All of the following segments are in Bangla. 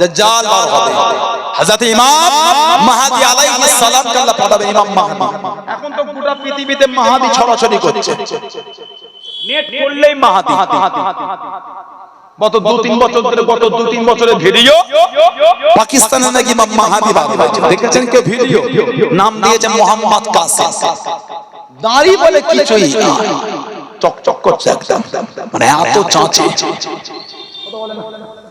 দাজ্জাল বার হবে হযরত ইমাম মাহদি আলাইহিস সালাম কে আল্লাহ পাঠাবে ইমাম মাহদি। এখন তো গোটা পৃথিবীতে মাহদি ছড়াছড়ি করছে। নেট করলেই মাহদি। গত দু তিন বছর ধরে গত দু তিন বছরের ভিডিও। পাকিস্তানে নাকি ইমাম মাহাদি বার হয়েছে। দেখেছেন কেউ ভিডিও? নাম দিয়েছে মোহাম্মদ কাসিম। দাঁড়ি বলে কিছুই না। চক চক করছে একদম। মানে এত চাঁচে।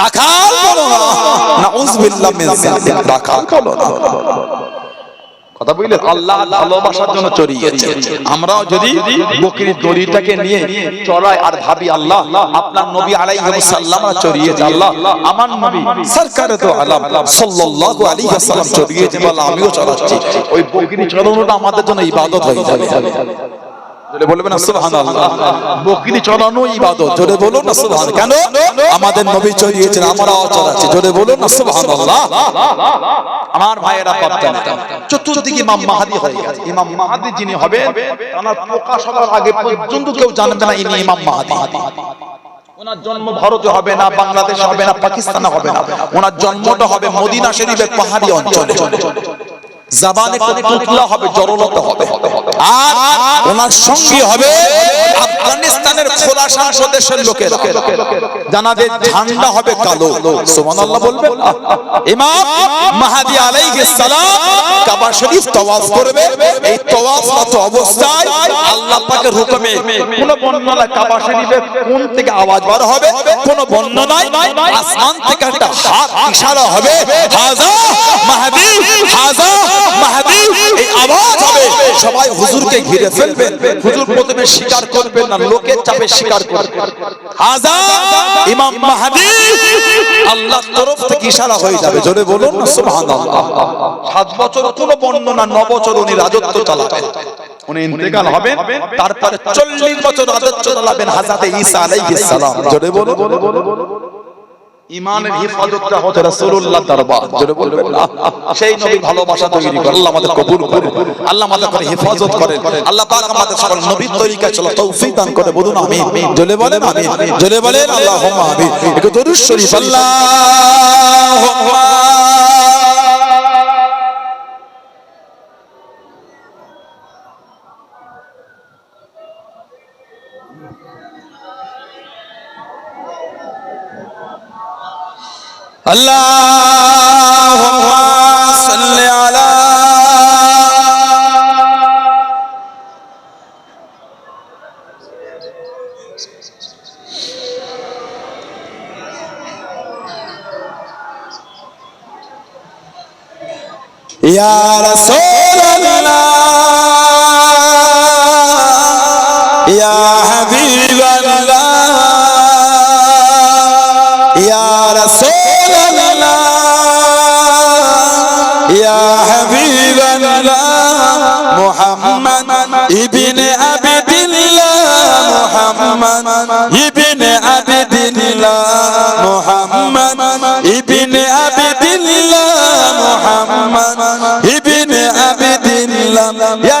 রাখাল বলো না। নাউজুবিল্লাহ মিন যালিক রাখাল। বলো না কথা বুঝলেন আল্লাহ ভালোবাসার জন্য চড়িয়েছে। আমরাও যদি বকরির দড়িটাকে নিয়ে চড়াই আর ভাবি আল্লাহ আপনার নবী আলাইহিস সালাম চড়িয়েছে আল্লাহ আমার নবী সরকারে তো আলাম সাল্লাল্লাহু আলাইহি ওয়াসাল্লাম চড়িয়েছে বলে আমিও চড়াচ্ছি। ওই বকরি চড়ানোটা আমাদের জন্য ইবাদত হয়ে যাবে। জোরে বলবেন সুবহানাল্লাহ। বকরি চড়ানো ইবাদত জোরে বলুন সুবহান কেন? আমাদের নবী চড়িয়েছেন আমরাও চড়াচ্ছি জোরে বলুন সুবহানাল্লাহ। আমার ভাইয়েরা পাবতেন চতুর্দিকে ইমাম মাহাদি হয়ে গেছে। ইমাম মাহাদি যিনি হবেন তার প্রকাশ হওয়ার আগে পর্যন্ত কেউ জানবে না ইনি ইমাম মাহাদি। ওনার জন্ম ভারতে হবে না বাংলাদেশে হবে না পাকিস্তানে হবে না। ওনার জন্মটা হবে মদিনা শরীফের পাহাড়ি অঞ্চলে। জাবানে তুতলা হবে জরলতা হবে আর ওনার সঙ্গী হবে আফগানিস্তানের খোরাসান প্রদেশের লোকেরা। জানাদের ঝান্ডা হবে কালো। সুবহানাল্লাহ বলবেন। ইমাম মাহাদি আলাইহিস সালাম কাবা শরীফ তওয়াফ করবে। এই তওয়াফরত অবস্থায় আল্লাহ পাকের হুকুমে কোন বর্ণনা কাবা শরীফে কোন থেকে আওয়াজ বার হবে কোন বর্ণনায় আসমান থেকে একটা হাত ইশারা হবে। হাজা মাহাদি হাজা মাহাদি এই আওয়াজ হবে। সবাই হুজুরকে ঘিরে ফেলবেন। হুজুর প্রথমে স্বীকার করবেন না লোকের চাপে স্বীকার করবেন। হাজা ইমাম মাহাদি আল্লাহর তরফ থেকে ইশারা হয়ে যাবে। জোরে বলুন সুবহানাল্লাহ। সাত বছর কোন বর্ণনা ন বছর উনি রাজত্ব চালাবেন। উনি ইন্তেকাল হবেন তারপরে চল্লিশ বছর রাজত্ব চালাবেন হাজাতে ঈসা আলাইহিস সালাম। জোরে বলুন। ইমানের হেফাজতটা হচ্ছে রাসূলুল্লাহ দরবার। জোরে বলবেন? সেই নবীর ভালোবাসা তৈরি করে আল্লাহ আমাদের কবুল করে আল্লাহ আমাদের করে হেফাজত করে আল্লাহ পাক আমাদের সকল নবীর তরিকা চলা তৌফিক দান করে বলুন আমিন। জোরে বলেন আমিন। জোরে বলেন আল্লাহুম্মা আমিন। একটু দরুদ শরীফ আল্লাহুম্মা اللهم صل على يا رسول الله رسول الله يا حبيب الله محمد ابن عبد الله محمد ابن عبد الله محمد ابن عبد الله محمد ابن عبد الله يا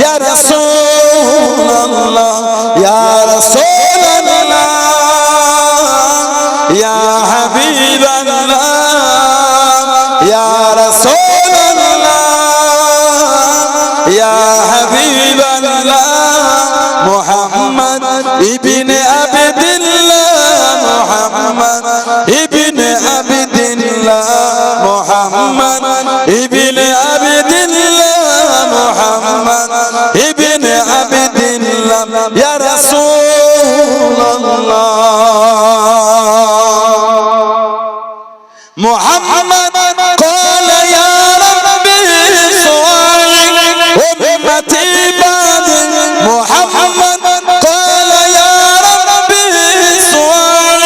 ইয়া রাসূলুল্লাহ ইয়া রাসূলুল্লাহ, ইয়া হাবিবাল্লাহ, ইয়া রাসূলুল্লাহ, ইয়া হাবিবাল্লাহ, মুহাম্মদ ইবনে আবদুল্লাহ, মুহাম্মদ ইবনে আবদুল্লাহ محمد قال يا ربي صل أمتي بعد محمد قال يا ربي صل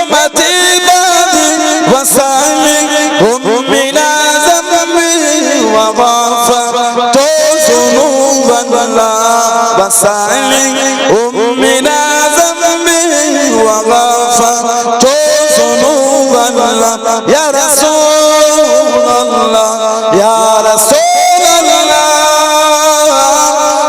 أمتي بعد وسلم هم لا ذنبي وغفر ذنوبا لا وسلم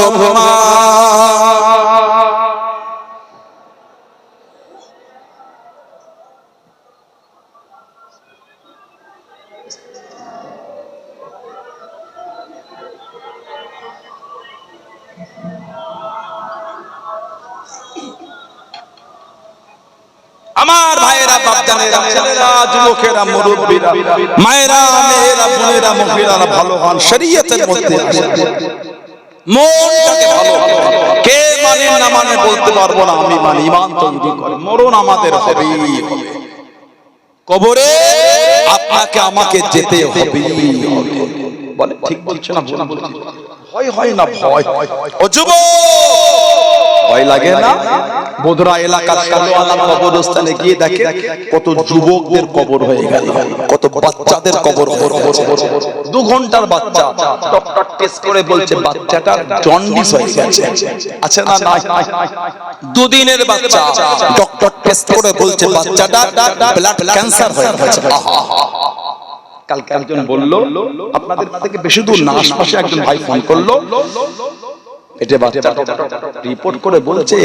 اللهم আমার ভাইয়েরা বাপজানেরা ছেলেরা যুবকেরা মুরব্বীরা মায়েরা মেয়েরা বোনেরা মহিলারা ভালো হন শরীয়তের মধ্যে আসেন মনটাকে ভালো কে মানে মানে বলতে পারব না, আমি মানি ইমান তৈরি আমাদের হবেই হবে। কবরে আপনাকে আমাকে যেতে হবেই হবে। বলে, ঠিক বলছে ভয় হয় না, ভয়। ও ভয় লাগে না? বোধরা এলাকার সালোয়ালা কবরস্থানে গিয়ে দেখে কত যুবকদের কবর হয়ে গেল কত বাচ্চাদের কবর দু ঘণ্টার বাচ্চা ডক্টর টেস্ট করে বলছে বাচ্চাটার জন্ডিস হয়ে গেছে। আছে না নাই? দুদিনের বাচ্চা ডক্টর টেস্ট করে বলছে বাচ্চাটা ব্লাড ক্যান্সার হয়ে গেছে। কালকে একজন বলল আপনাদের থেকে বেশি দূর না আশপাশে একজন ভাই ফোন করল। এটা রিপোর্ট করে বলছে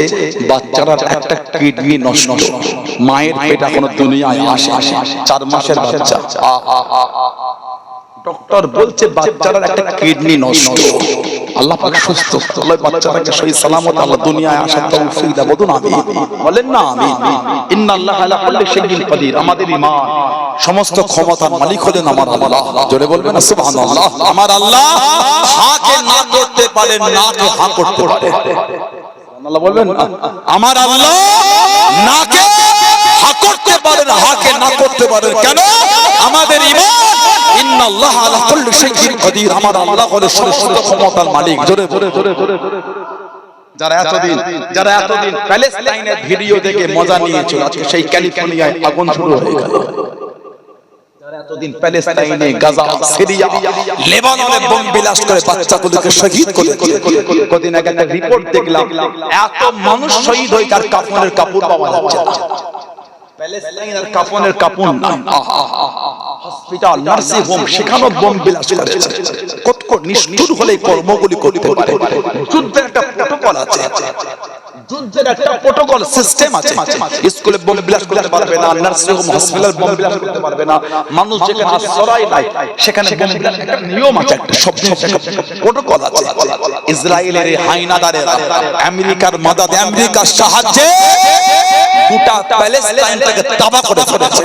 বাচ্চারা একটা কিডনি নষ্ট। মায়ের পেট দুনিয়ায় আসে চার মাসের বাচ্চা। ডক্টর বলছে, বাচ্চাটার একটা কিডনি নষ্ট। আল্লাহ পাক সুস্থ। আল্লাহ বাচ্চাটাকে সালামত আল্লাহ দুনিয়ায় আসার তৌফিক দেব আমি বলেন না আমি ইন্নাল্লাহ আলা কুল্লি শাইইন কাদির। আমাদের ঈমান। সমস্ত ক্ষমতার মালিক হলেন আমার আল্লাহ। জোরে বলবেন সুবহানাল্লাহ। আমার আল্লাহ হাকে না করতে পারেন নাকে হা করতে পারে। আল্লাহ বলবেন না? আমার আল্লাহ নাকে হা করতে পারেন হাকে না করতে পারেন কেন? আমাদের ঈমান ইন্নাল্লাহ আলা কুল্লি শাইইন কাদির। আমার আল্লাহ হলো সমস্ত ক্ষমতার মালিক। জোরে জোরে জোরে জোরে যারা এতদিন যারা এতদিন প্যালেস্টাইনের ভিডিও দেখে মজা নিয়েছিল আজকে সেই ক্যালিফোর্নিয়ায় আগুন শুরু হয়ে গেল। এতদিন প্যালেস্টাইনে গাজা সিরিয়া লেবাননে বোম বিলাস করে বাচ্চাগুলোকে শহীদ করে কদিন আগে একটা রিপোর্ট দেখলাম এত মানুষ শহীদ হয়ে তার কাপড়ের কাপড় পাওয়া যাচ্ছে। না প্যালেস্টাইনের কাপড়ের কাপড় না হসপিটাল নার্সিং হোম সেখানেও বোম বিলাস করেছে। কত কত নিষ্ঠুর হলে কর্মগুলি করতে পারে? যুদ্ধের একটা প্রটোকল আছে। যুদ্ধের একটা প্রটোকল সিস্টেম আছে। স্কুলে বিলাস করতে পারবে না নার্সিং হোম হসপিটাল বিলাস করতে পারবে না মানুষ যেখানে আশ্রয় নাই সেখানে বিলাস একটা নিয়ম আছে একটা প্রটোকল আছে ইসরায়েলের হাইনাদারেরা আমেরিকার মদদ আমেরিকার সাহায্যে গোটা প্যালেস্টাইনটাকে তাবাহ করে ফেলেছে।